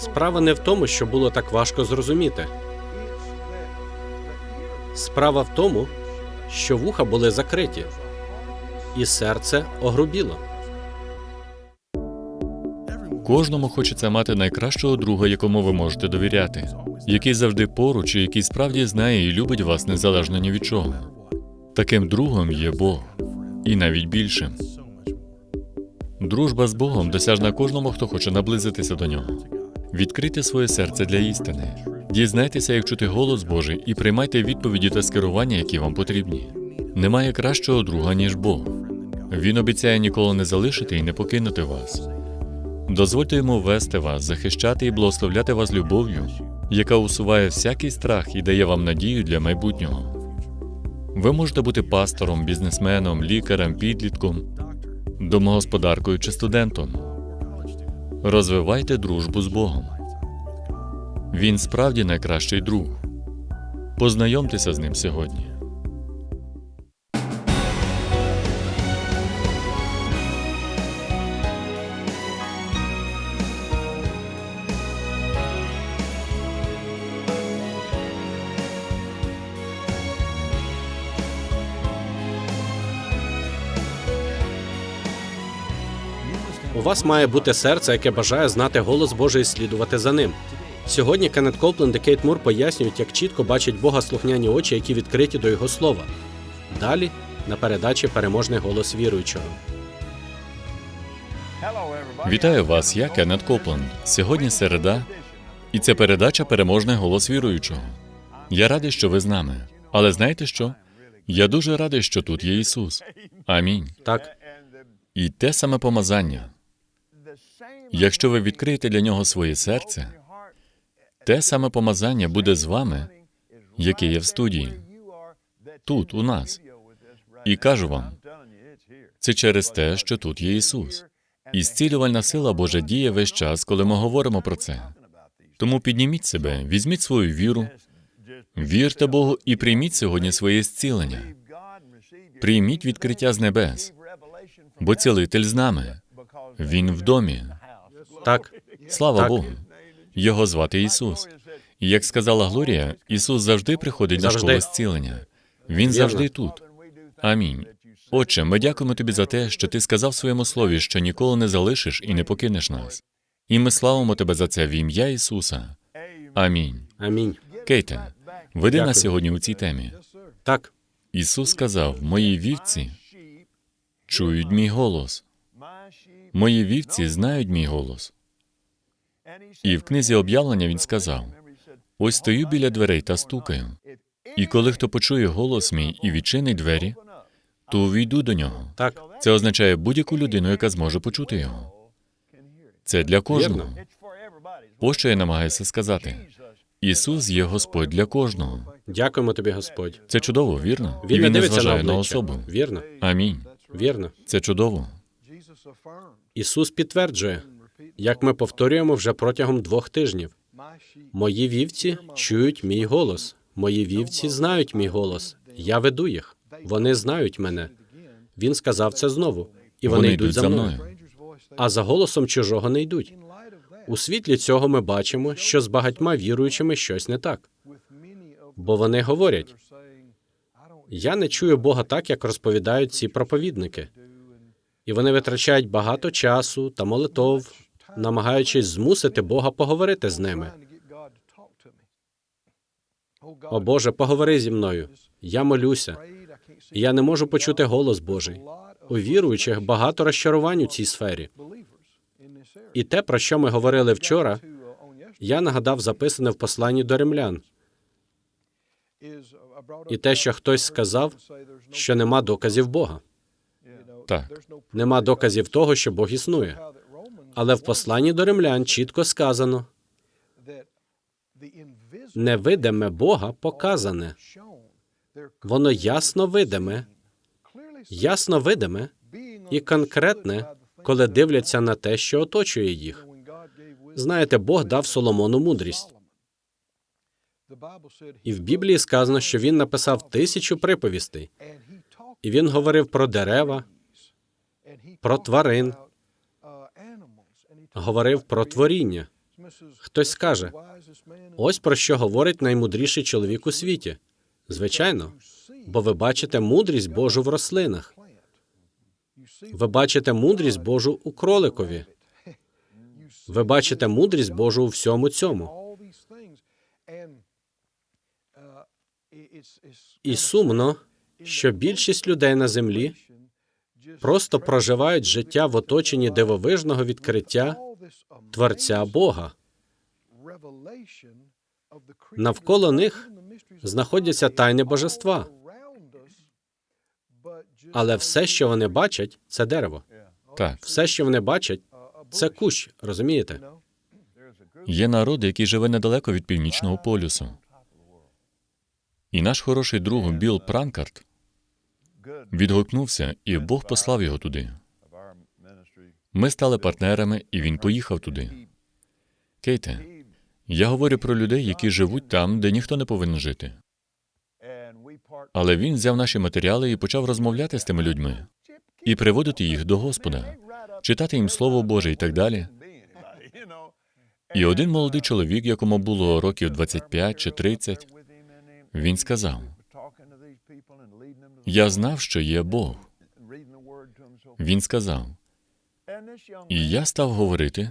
Справа не в тому, що було так важко зрозуміти. Справа в тому, що вуха були закриті, і серце огрубіло. Кожному хочеться мати найкращого друга, якому ви можете довіряти, який завжди поруч і який справді знає і любить вас незалежно ні від чого. Таким другом є Бог, і навіть більшим. Дружба з Богом досяжна кожному, хто хоче наблизитися до нього. Відкрийте своє серце для істини. Дізнайтеся, як чути голос Божий, і приймайте відповіді та скерування, які вам потрібні. Немає кращого друга, ніж Бог. Він обіцяє ніколи не залишити і не покинути вас. Дозвольте йому вести вас, захищати і благословляти вас любов'ю, яка усуває всякий страх і дає вам надію для майбутнього. Ви можете бути пастором, бізнесменом, лікарем, підлітком, домогосподаркою чи студентом. Розвивайте дружбу з Богом. Він справді найкращий друг. Познайомтеся з ним сьогодні. Вас має бути серце, яке бажає знати голос Божий і слідувати за ним. Сьогодні Кеннет Копленд і Кейт Мур пояснюють, як чітко бачать Бога слухняні очі, які відкриті до Його слова. Далі на передачі переможний голос віруючого. Вітаю вас, я Кеннет Копленд. Сьогодні середа, і це передача Переможний голос віруючого. Я радий, що ви з нами. Але знаєте що? Я дуже радий, що тут є Ісус. Амінь. Так, І те саме помазання. Якщо ви відкриєте для нього своє серце, те саме помазання буде з вами, яке є в студії, тут, у нас. І кажу вам, це через те, що тут є Ісус. І зцілювальна сила Божа діє весь час, коли ми говоримо про це. Тому підніміть себе, візьміть свою віру, вірте Богу і прийміть сьогодні своє зцілення. Прийміть відкриття з небес, бо цілитель з нами. Він в домі. Так, Слава Так. Богу. Його звати Ісус. І як сказала Глорія, Ісус завжди приходить на Завжди. школу зцілення. Він завжди тут. Амінь. Отче, ми дякуємо тобі за те, що ти сказав в своєму слові, що ніколи не залишиш і не покинеш нас. І ми славимо тебе за це в ім'я Ісуса. Амінь. амінь. Кейте, веди Дякую. нас сьогодні у цій темі. Так, Ісус сказав: Мої вівці чують мій голос. Мої вівці знають мій голос. І в книзі об'явлення він сказав: Ось стою біля дверей та стукаю. І коли хто почує голос мій і відчинить двері, то увійду до нього. так, Це означає будь-яку людину, яка зможе почути його. Це для кожного. Ось що я намагаюся сказати. Ісус є Господь для кожного. дякуємо тобі, Господь. Це чудово, вірно? Він І не дивиться на на особу. Вірно, Амінь. вірно. Це чудово. Ісус підтверджує, як ми повторюємо вже протягом двох тижнів. Мої вівці чують мій голос. Мої вівці знають мій голос. Я веду їх. Вони знають мене. Він сказав це знову, і вони, йдуть за мною. А за голосом чужого не йдуть. У світлі цього ми бачимо, що з багатьма віруючими щось не так. Бо вони говорять: я не чую Бога так, як розповідають ці проповідники. І вони витрачають багато часу та молитов, намагаючись змусити Бога поговорити з ними. О Боже, поговори зі мною. Я молюся. Я не можу почути голос Божий. У віруючих багато розчарувань у цій сфері. І те, про що ми говорили вчора, я нагадав записане в посланні до римлян. І те, що хтось сказав, що нема доказів Бога. Так. Нема доказів того, що Бог існує. Але в посланні до римлян чітко сказано: невидиме Бога показане. Воно ясно видиме, ясно видиме і конкретне, коли дивляться на те, що оточує їх. Знаєте, Бог дав Соломону мудрість. І в Біблії сказано, що він написав тисячу приповістей, і він говорив про дерева, про тварин, говорив про творіння. Хтось скаже, ось про що говорить наймудріший чоловік у світі. Звичайно, бо ви бачите мудрість Божу в рослинах. Ви бачите мудрість Божу у кроликові. Ви бачите мудрість Божу у всьому цьому. І сумно, що більшість людей на землі просто проживають життя в оточенні дивовижного відкриття Творця Бога. Навколо них знаходяться тайни божества. Але все, що вони бачать, це дерево. Так, Все, що вони бачать, це кущ, розумієте? є народ, який живе недалеко від північного полюсу. І наш хороший друг Білл Пранкарт відгукнувся, і Бог послав його туди. Ми стали партнерами, і він поїхав туди. Кейте, я говорю про людей, які живуть там, де ніхто не повинен жити. Але він взяв наші матеріали і почав розмовляти з тими людьми і приводити їх до Господа, читати їм Слово Боже і так далі. І один молодий чоловік, якому було років 25 чи 30, він сказав: Я знав, що є Бог. Він сказав, і я став говорити: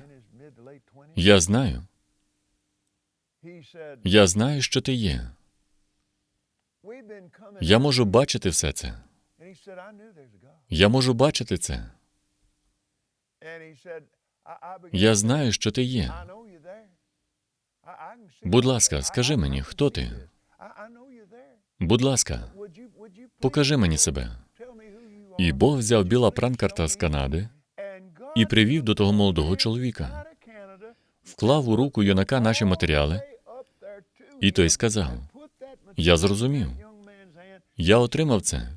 Я знаю, я знаю, що ти є. Я можу бачити все це. Я можу бачити це. Я знаю, що ти є. Будь ласка, скажи мені, хто ти? Будь ласка, покажи мені себе. І Бог взяв біла пранкарта з Канади і привів до того молодого чоловіка, вклав у руку юнака наші матеріали, і той сказав: Я зрозумів. Я отримав це.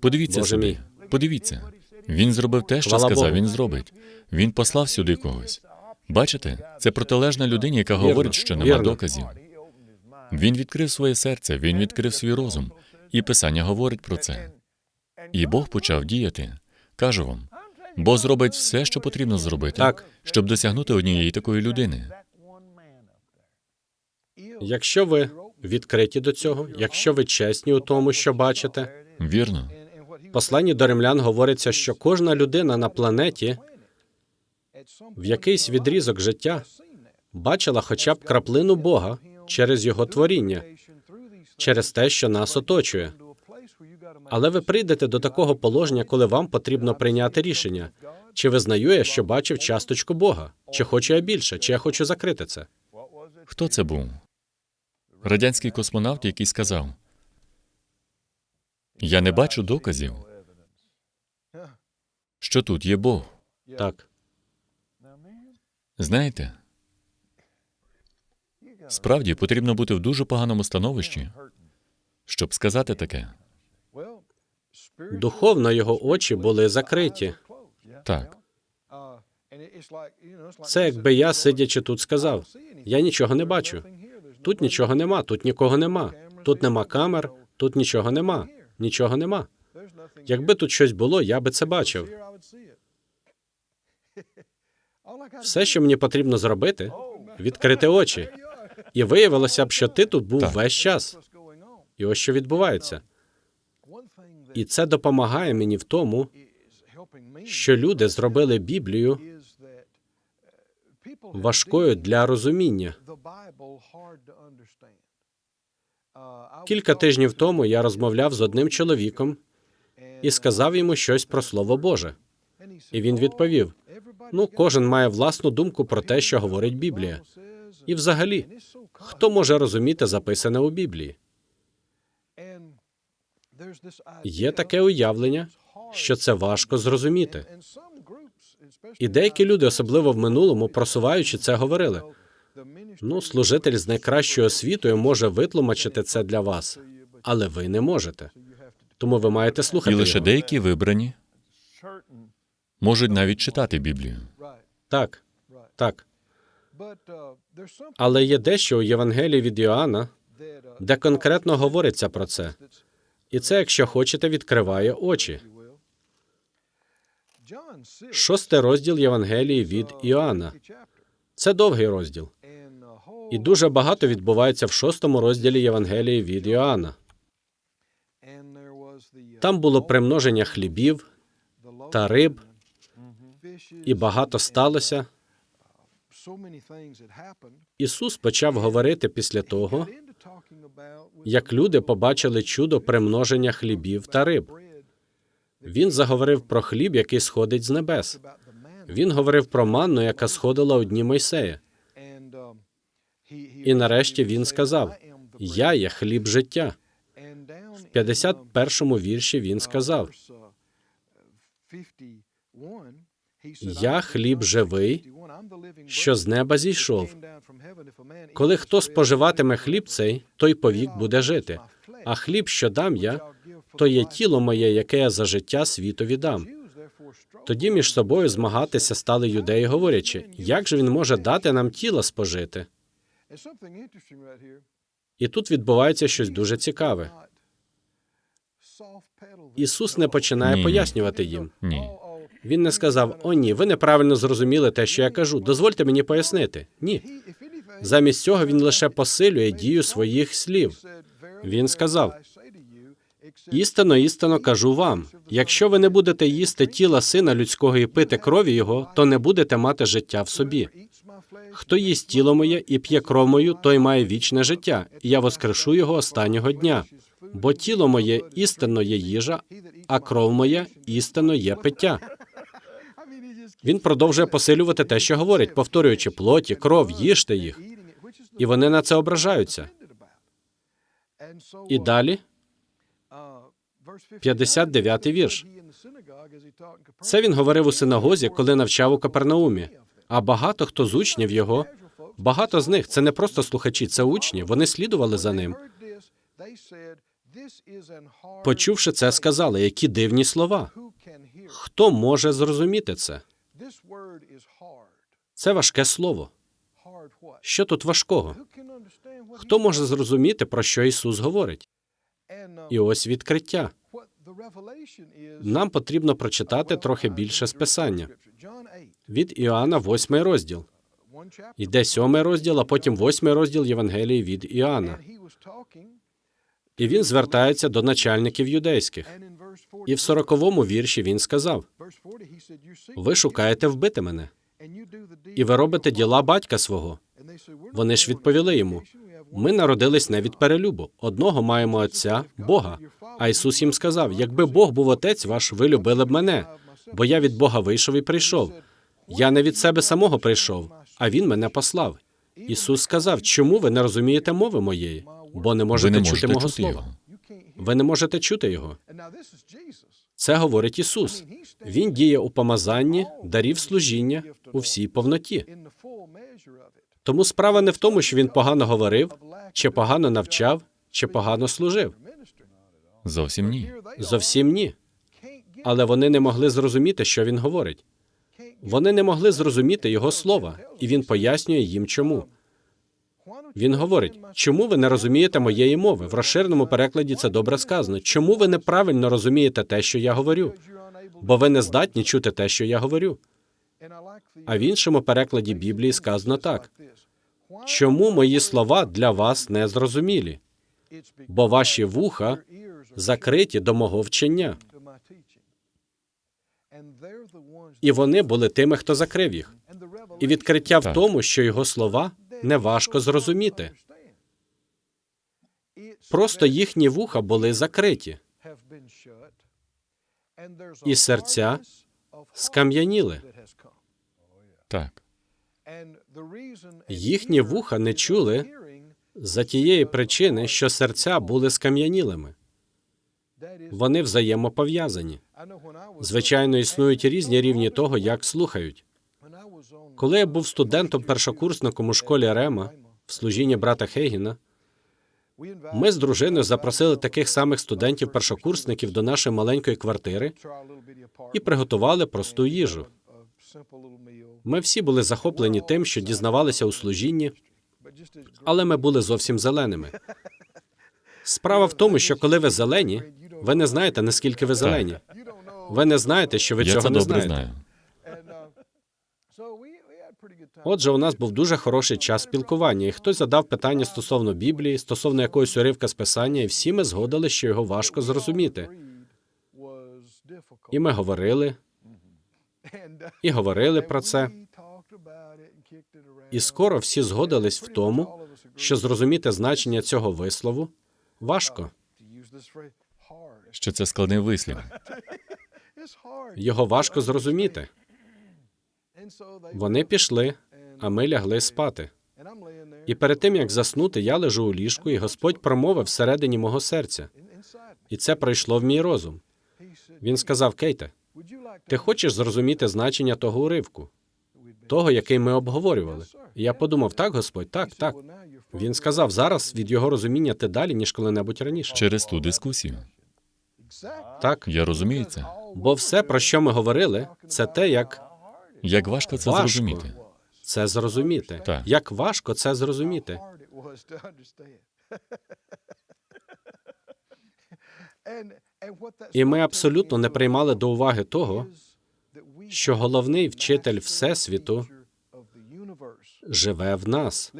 Подивіться Боже собі. мій. Подивіться. Він зробив те, що Хвала сказав, Богу. він зробить. Він послав сюди когось. Бачите, це протилежна людині, яка говорить, що нема вірно. доказів. Він відкрив своє серце, він відкрив свій розум, і Писання говорить про це. І Бог почав діяти. Кажу вам, Бог зробить все, що потрібно зробити, Так. щоб досягнути однієї такої людини. Якщо ви відкриті до цього, якщо ви чесні у тому, що бачите, Вірно, посланні до римлян говориться, що кожна людина на планеті в якийсь відрізок життя бачила хоча б краплину Бога через його творіння, через те, що нас оточує. Але ви прийдете до такого положення, коли вам потрібно прийняти рішення. Чи визнаю я, що бачив часточку Бога? Чи хочу я більше, чи я хочу закрити це? хто це був? Радянський космонавт, який сказав: Я не бачу доказів, що тут є Бог. Так, Знаєте, справді потрібно бути в дуже поганому становищі, щоб сказати таке. духовно його очі були закриті. Так, Це якби я, сидячи тут, сказав: я нічого не бачу. Тут нічого нема, тут нікого нема. Тут нема камер, тут нічого нема, нічого нема. Якби тут щось було, я би це бачив. Все, що мені потрібно зробити, відкрити очі. І виявилося б, що ти тут був Так. весь час. І ось що відбувається. І це допомагає мені в тому, що люди зробили Біблію важкою для розуміння. Кілька тижнів тому я розмовляв з одним чоловіком і сказав йому щось про Слово Боже. І він відповів: Ну, кожен має власну думку про те, що говорить Біблія. І взагалі, хто може розуміти записане у Біблії? Є таке уявлення, що це важко зрозуміти. І деякі люди, особливо в минулому, просуваючи це, говорили: ну, служитель з найкращою освітою може витлумачити це для вас, але ви не можете. Тому ви маєте слухати. і лише його. деякі вибрані можуть навіть читати Біблію. Так, так. Але є дещо у Євангелії від Йоанна, де конкретно говориться про це. І це, якщо хочете, відкриває очі. Шостий розділ Євангелії від Іоанна. Це довгий розділ. І дуже багато відбувається в шостому розділі Євангелії від Іоанна. Там було примноження хлібів та риб, і багато сталося. Ісус почав говорити після того, як люди побачили чудо примноження хлібів та риб. Він заговорив про хліб, який сходить з небес. Він говорив про манну, яка сходила у дні Мойсея. І нарешті він сказав: Я є хліб життя. В 51-му вірші він сказав: Я хліб живий, що з неба зійшов. Коли хто споживатиме хліб цей, той повік буде жити. А хліб, що дам я, то є тіло моє, яке я за життя світові дам. Тоді між собою змагатися стали юдеї, говорячи, як же він може дати нам тіло спожити? І тут відбувається щось дуже цікаве. Ісус не починає Ні. пояснювати їм. Ні. Він не сказав: О, ні, ви неправильно зрозуміли те, що я кажу. Дозвольте мені пояснити. Ні. Замість цього він лише посилює дію своїх слів. Він сказав: Істинно, істинно кажу вам: якщо ви не будете їсти тіла сина людського і пити крові його, то не будете мати життя в собі. Хто їсть тіло моє і п'є кров мою, той має вічне життя, і я воскрешу його останнього дня. Бо тіло моє істинно є їжа, а кров моя істинно є пиття. Він продовжує посилювати те, що говорить, повторюючи плоті, кров, їжте їх. І вони на це ображаються. І далі 59-й вірш. Це він говорив у синагозі, коли навчав у Капернаумі. А багато хто з учнів його, багато з них це не просто слухачі, це учні. Вони слідували за ним. Почувши це, сказали, які дивні слова. Хто може зрозуміти це? Це важке слово. Що тут важкого? Хто може зрозуміти, про що Ісус говорить? І ось відкриття. Нам потрібно прочитати трохи більше з Писання. Від Іоанна, восьмий розділ. Йде сьомий розділ, а потім восьмий розділ Євангелії від Іоанна. І він звертається до начальників юдейських. І в сороковому вірші він сказав: Ви шукаєте вбити мене, і ви робите діла батька свого. Вони ж відповіли йому: Ми народились не від перелюбу. Одного маємо отця, Бога. А Ісус їм сказав: Якби Бог був отець ваш, ви любили б мене, бо я від Бога вийшов і прийшов. Я не від себе самого прийшов, а Він мене послав. Ісус сказав: Чому ви не розумієте мови моєї? Бо не Ви можете не чути мого чути слова. Ви не можете чути його. Це говорить Ісус. Він діє у помазанні, дарів служіння у всій повноті. Тому справа не в тому, що він погано говорив, чи погано навчав, чи погано служив. Зовсім ні. Зовсім ні. Але вони не могли зрозуміти, що він говорить. Вони не могли зрозуміти його слова, і він пояснює їм, чому. Він говорить, чому ви не розумієте моєї мови? В розширеному перекладі це добре сказано. Чому ви неправильно розумієте те, що я говорю? Бо ви не здатні чути те, що я говорю. А в іншому перекладі Біблії сказано так: чому мої слова для вас не зрозумілі? Бо ваші вуха закриті до мого вчення. І вони були тими, хто закрив їх. І відкриття в тому, що його слова неважко зрозуміти. Просто їхні вуха були закриті, і серця скам'яніли. Так. Їхні вуха не чули за тієї причини, що серця були скам'янілими. Вони взаємопов'язані. Звичайно, існують різні рівні того, як слухають. Коли я був студентом-першокурсником у школі Рема в служінні брата Хейгіна, ми з дружиною запросили таких самих студентів-першокурсників до нашої маленької квартири і приготували просту їжу. Ми всі були захоплені тим, що дізнавалися у служінні, але ми були зовсім зеленими. Справа в тому, що коли ви зелені, ви не знаєте, наскільки ви зелені. Ви не знаєте, що ви Я цього це не добре знаєте. знаю. Отже, у нас був дуже хороший час спілкування, і хтось задав питання стосовно Біблії, стосовно якогось уривка з писання, і всі ми згодили, що його важко зрозуміти. І ми говорили, і говорили про це. І скоро всі згодились в тому, що зрозуміти значення цього вислову важко. Що це складний вислів. Його важко зрозуміти. Вони пішли, а ми лягли спати. І перед тим як заснути, я лежу у ліжку, і Господь промовив всередині мого серця. І це пройшло в мій розум. Він сказав: Кейте, ти хочеш зрозуміти значення того уривку, того, який ми обговорювали? І я подумав: так, Господь, так, так. Він сказав: зараз від його розуміння ти далі, ніж коли-небудь раніше. Через ту дискусію. Так, Я розумію це. бо все, про що ми говорили, це те, як Як важко це Важко. зрозуміти. Це зрозуміти. Так. Як важко це зрозуміти. І ми абсолютно не приймали до уваги того, що головний вчитель Всесвіту живе в нас.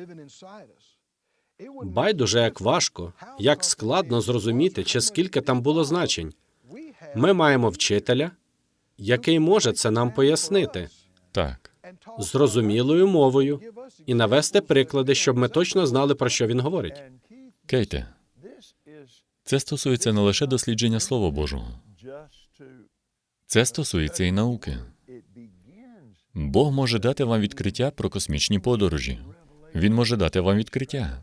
Байдуже, як важко, як складно зрозуміти, чи скільки там було значень. Ми маємо вчителя, який може це нам пояснити Так. Зрозумілою мовою і навести приклади, щоб ми точно знали, про що він говорить. Кейте, це стосується не лише дослідження Слова Божого. Це стосується і науки. Бог може дати вам відкриття про космічні подорожі. Він може дати вам відкриття.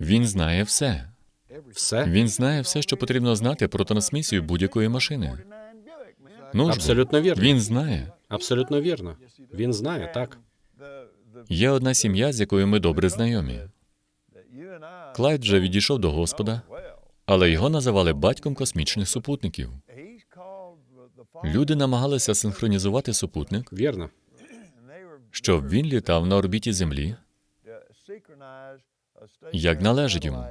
Він знає все. Все Він знає все, що потрібно знати про трансмісію будь-якої машини. Ну абсолютно вірно. він знає. Абсолютно вірно. Він знає, так. Є одна сім'я, з якою ми добре знайомі. Клайд вже відійшов до Господа, але його називали батьком космічних супутників. Люди намагалися синхронізувати супутник, Вірно. щоб він літав на орбіті Землі, як належить йому.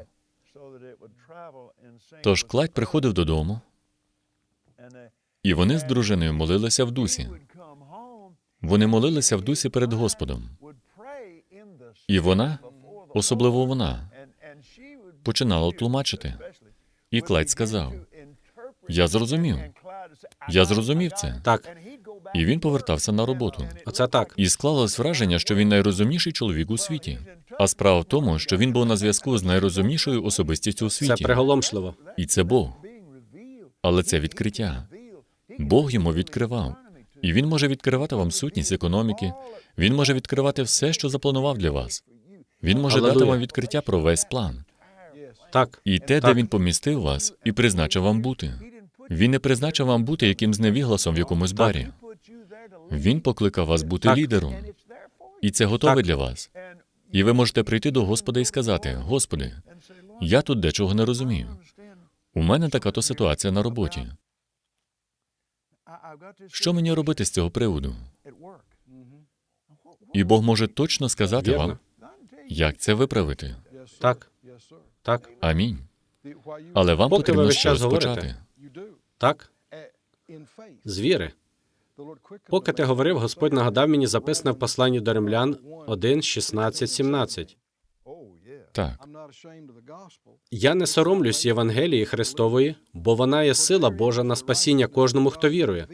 Тож Клайд приходив додому, і вони з дружиною молилися в дусі. Вони молилися в дусі перед Господом. І вона, особливо вона, починала тлумачити. І Клайд сказав: Я зрозумів. Я зрозумів це. Так, І він повертався на роботу. оце так. І склалось враження, що він найрозумніший чоловік у світі. А справа в тому, що він був на зв'язку з найрозумнішою особистістю у Це світі. приголомшливо. І це Бог. Але це відкриття. Бог йому відкривав. І він може відкривати вам сутність економіки. Він може відкривати все, що запланував для вас. Він може дати вам відкриття про весь план. Так, І те, де він помістив вас, і призначив вам бути. Він не призначив вам бути якимсь невігласом в якомусь барі. Він покликав вас бути Так. лідером. І це готове Так. для вас. І ви можете прийти до Господа і сказати: Господи, я тут дечого не розумію. У мене така то ситуація на роботі. Що мені робити з цього приводу? І Бог може точно сказати Вірно. вам, як це виправити. так, так, Амінь. Але вам Поки ви потрібно весь чогось говорите. так. З віри. Поки ти говорив, Господь нагадав мені записане в посланні до римлян 1, 16, 17. Так, Я не соромлюсь Євангелії Христової, бо вона є сила Божа на спасіння кожному, хто вірує.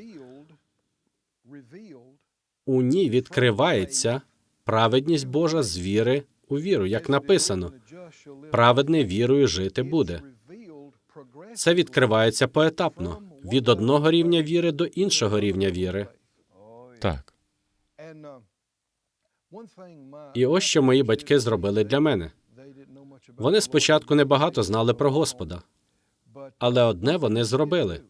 У ній відкривається праведність Божа з віри у віру, як написано. Праведний вірою жити буде. Це відкривається поетапно від одного рівня віри до іншого рівня віри. так. І ось що мої батьки зробили для мене. Вони спочатку небагато знали про Господа, але одне вони зробили.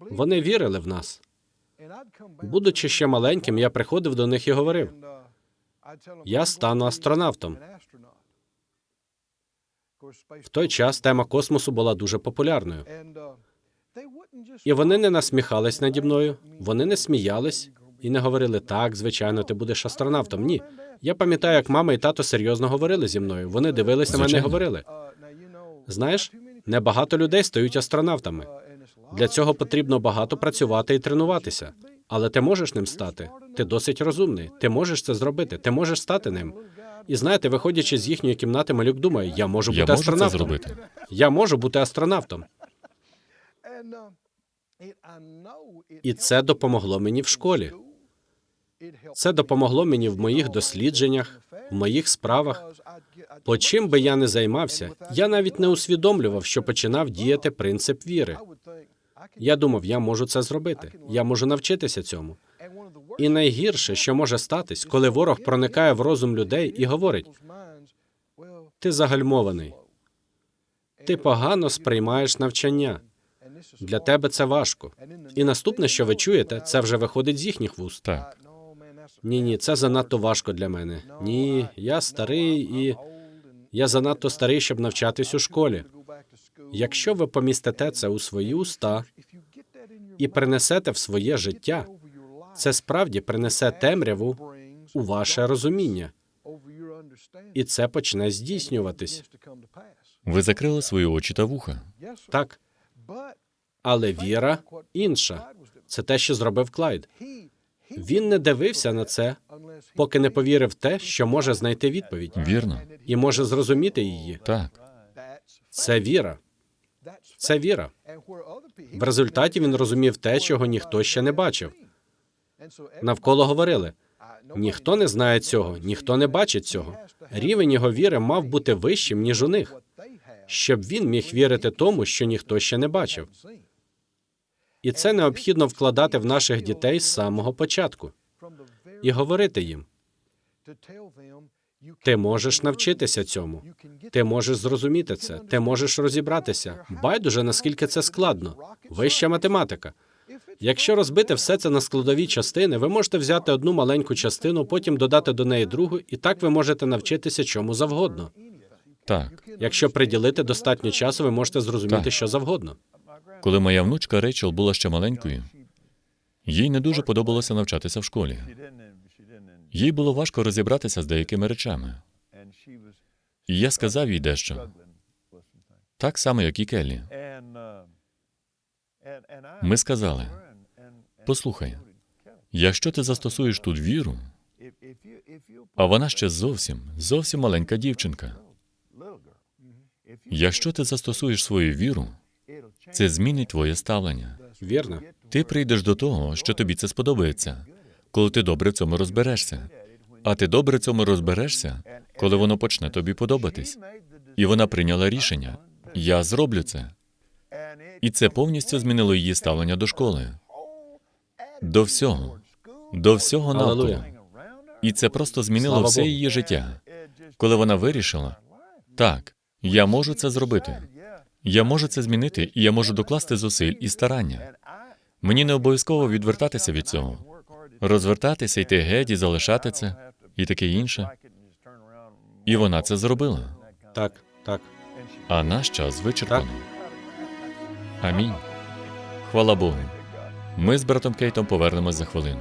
Вони вірили в нас. Будучи ще маленьким, я приходив до них і говорив: Я стану астронавтом. в той час тема космосу була дуже популярною. І вони не насміхались наді мною, вони не сміялись і не говорили так, звичайно, ти будеш астронавтом. Ні. Я пам'ятаю, як мама і тато серйозно говорили зі мною. Вони дивились на мене і говорили: знаєш, Небагато людей стають астронавтами. Для цього потрібно багато працювати і тренуватися. Але ти можеш ним стати. Ти досить розумний. Ти можеш це зробити. Ти можеш стати ним. І знаєте, виходячи з їхньої кімнати, малюк думає: я можу Я бути можу це астронавтом. зробити. Я можу бути астронавтом. І це допомогло мені в школі. Це допомогло мені в моїх дослідженнях, в моїх справах. По чим би я не займався, я навіть не усвідомлював, що починав діяти принцип віри. Я думав, я можу це зробити. Я можу навчитися цьому. І найгірше, що може статись, коли ворог проникає в розум людей і говорить: ти загальмований, ти погано сприймаєш навчання. Для тебе це важко. І наступне, що ви чуєте, це вже виходить з їхніх вуст. Так. Ні, ні, це занадто важко для мене. Ні, я старий і я занадто старий, щоб навчатись у школі. Якщо ви помістите це у свої уста і принесете в своє життя, це справді принесе темряву у ваше розуміння, і це почне здійснюватись. Ви закрили свої очі та вуха. Так, але віра інша. Це те, що зробив Клайд. Він не дивився на це, поки не повірив в те, що може знайти відповідь Вірно? і може зрозуміти її. Так. Це віра. Це віра. В результаті він розумів те, чого ніхто ще не бачив. Навколо говорили: ніхто не знає цього, ніхто не бачить цього. Рівень його віри мав бути вищим, ніж у них, щоб він міг вірити тому, що ніхто ще не бачив. І це необхідно вкладати в наших дітей з самого початку і говорити їм: ти можеш навчитися цьому, ти можеш зрозуміти це, ти можеш розібратися. Байдуже, наскільки це складно. Вища математика. Якщо розбити все це на складові частини, ви можете взяти одну маленьку частину, потім додати до неї другу, і так ви можете навчитися чому завгодно. Так. Якщо приділити достатньо часу, ви можете зрозуміти Так. що завгодно. Коли моя внучка Рейчел була ще маленькою, їй не дуже подобалося навчатися в школі. Їй було важко розібратися з деякими речами. І я сказав їй дещо. Так само, як і Келлі. Ми сказали, Послухай, якщо ти застосуєш тут віру, а вона ще зовсім, зовсім маленька дівчинка. Якщо ти застосуєш свою віру, це змінить твоє ставлення. Вірно? Ти прийдеш до того, що тобі це сподобається, коли ти добре в цьому розберешся. А ти добре в цьому розберешся, коли воно почне тобі подобатись. І вона прийняла рішення: я зроблю це. І це повністю змінило її ставлення до школи, до всього, до всього навколо. І це просто змінило Слава все Богу. її життя, коли вона вирішила: так, я можу це зробити. Я можу це змінити, і я можу докласти зусиль і старання. Мені не обов'язково відвертатися від цього, розвертатися, йти геть і залишати це, і таке інше. І вона це зробила. Так, так. А наш час вичерпано. Амінь. Хвала Богу. Ми з братом Кейтом повернемось за хвилину.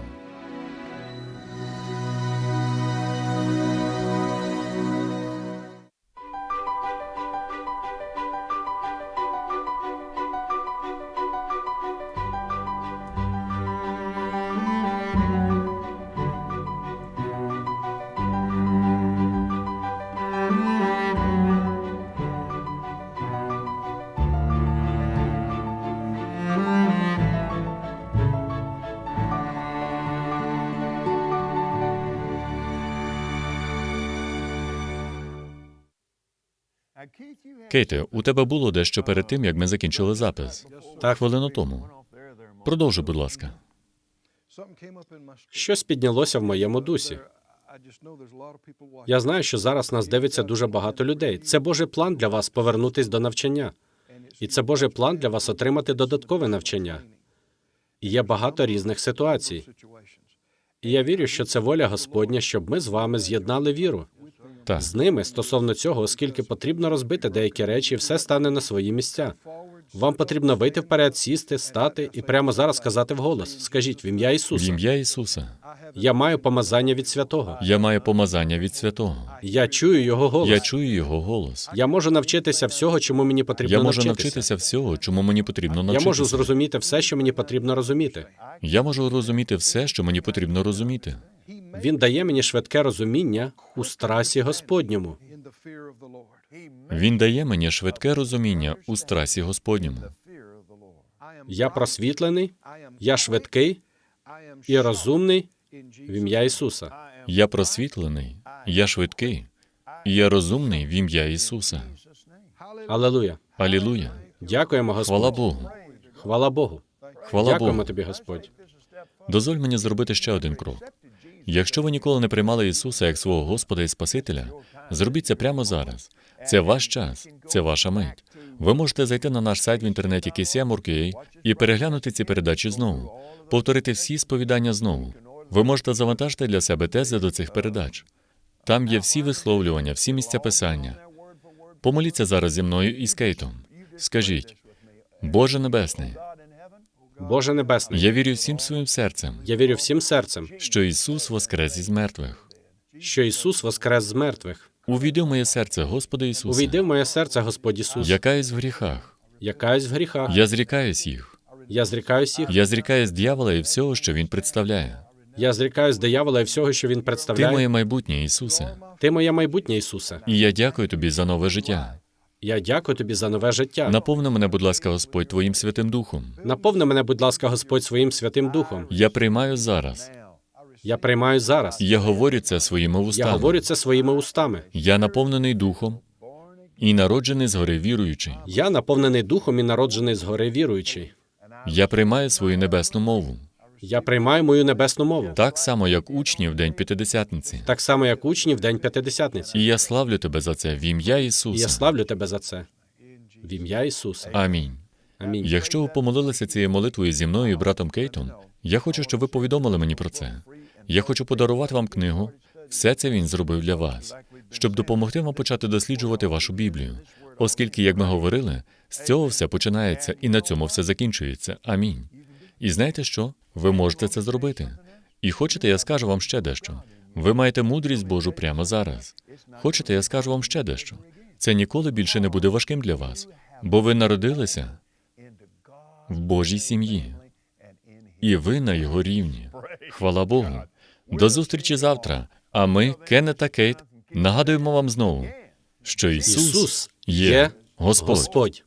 Кейте, у тебе було дещо перед тим, як ми закінчили запис. Так. Хвилину тому. Продовжуй, будь ласка. Щось піднялося в моєму дусі. Я знаю, що зараз нас дивиться дуже багато людей. Це Божий план для вас повернутись до навчання. І це Божий план для вас отримати додаткове навчання. І є багато різних ситуацій. І я вірю, що це воля Господня, щоб ми з вами з'єднали віру з ними стосовно цього, оскільки потрібно розбити деякі речі, і все стане на свої місця. Вам потрібно вийти вперед, сісти, стати і прямо зараз сказати вголос. Скажіть в ім'я в ім'я Ісуса. Я маю помазання від святого. Я маю помазання від святого. Я чую його голос. Я чую його голос. Я можу навчитися всього, чому мені потрібно Я можу навчитися. навчитися всього, чому мені потрібно Я можу зрозуміти все, що мені потрібно розуміти. Я можу розуміти все, що мені потрібно розуміти. Він дає мені швидке розуміння у страсі Господньому. Він дає мені швидке розуміння у страсі Господньому. Я просвітлений, я швидкий і розумний в ім'я Ісуса. Я просвітлений, я швидкий, і я розумний в ім'я Ісуса. Алелуя. Алілуя! Дякуємо, Господь. Хвала Богу! Хвала Богу. Хвала Дякуємо Богу! тобі, Господь. Дозволь мені зробити ще один крок. Якщо ви ніколи не приймали Ісуса як свого Господа і Спасителя, зробіть це прямо зараз. Це ваш час, це ваша мить. Ви можете зайти на наш сайт в інтернеті KCM.org.ua і переглянути ці передачі знову, повторити всі сповідання знову. Ви можете завантажити для себе тези до цих передач. Там є всі висловлювання, всі місця писання. Помоліться зараз зі мною і з Кейтом. Скажіть, Боже Небесний, Боже Небесний, я вірю всім своїм серцем, я вірю всім серцем, що Ісус воскрес із мертвих. що Ісус воскрес з мертвих. Увійди в моє серце, Господи Ісусе. Увійди в моє серце, Господь Ісус. Я каюсь в гріхах. Я каюсь в гріхах. Я зрікаюсь їх. Я зрікаюсь їх. Я зрікаюсь дьявола і всього, що він представляє. Я зрікаюсь диявола і всього, що він представляє. Ти моє майбутнє, Ісусе. Ти моє майбутнє, Ісусе. І я дякую тобі за нове життя. Я дякую тобі за нове життя. Наповни мене, будь ласка, Господь, Твоїм Святим Духом. Наповни мене, будь ласка, Господь, своїм святим духом. Я приймаю зараз. Я приймаю зараз. Я говорю це своїми устами. Я говорю це своїми устами. Я наповнений духом і народжений згори віруючий. Я наповнений духом і народжений згори віруючий. Я приймаю свою небесну мову. Я приймаю мою небесну мову. Так само, як учні в день П'ятидесятниці. Так само, як учні в день п'ятидесятниці. І я славлю тебе за це в ім'я І я славлю тебе за це. В ім'я Ісуса. Амінь. Амінь. Якщо ви помолилися цією молитвою зі мною і братом Кейтом, я хочу, щоб ви повідомили мені про це. Я хочу подарувати вам книгу. Все це він зробив для вас, щоб допомогти вам почати досліджувати вашу Біблію. Оскільки, як ми говорили, з цього все починається і на цьому все закінчується. Амінь. І знаєте що? Ви можете це зробити. І хочете, я скажу вам ще дещо. Ви маєте мудрість Божу прямо зараз. Хочете, я скажу вам ще дещо. Це ніколи більше не буде важким для вас, бо ви народилися в Божій сім'ї, і ви на його рівні. Хвала Богу. До зустрічі завтра. А ми, Кеннет та Кейт, нагадуємо вам знову, що Ісус, є. Господь.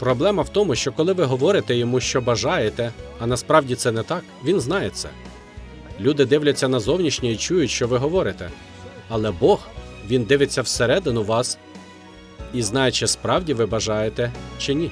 Проблема в тому, що коли ви говорите йому, що бажаєте, а насправді це не так, він знає це. Люди дивляться на зовнішнє і чують, що ви говорите. Але Бог, він дивиться всередину вас і знає, чи справді ви бажаєте, чи ні.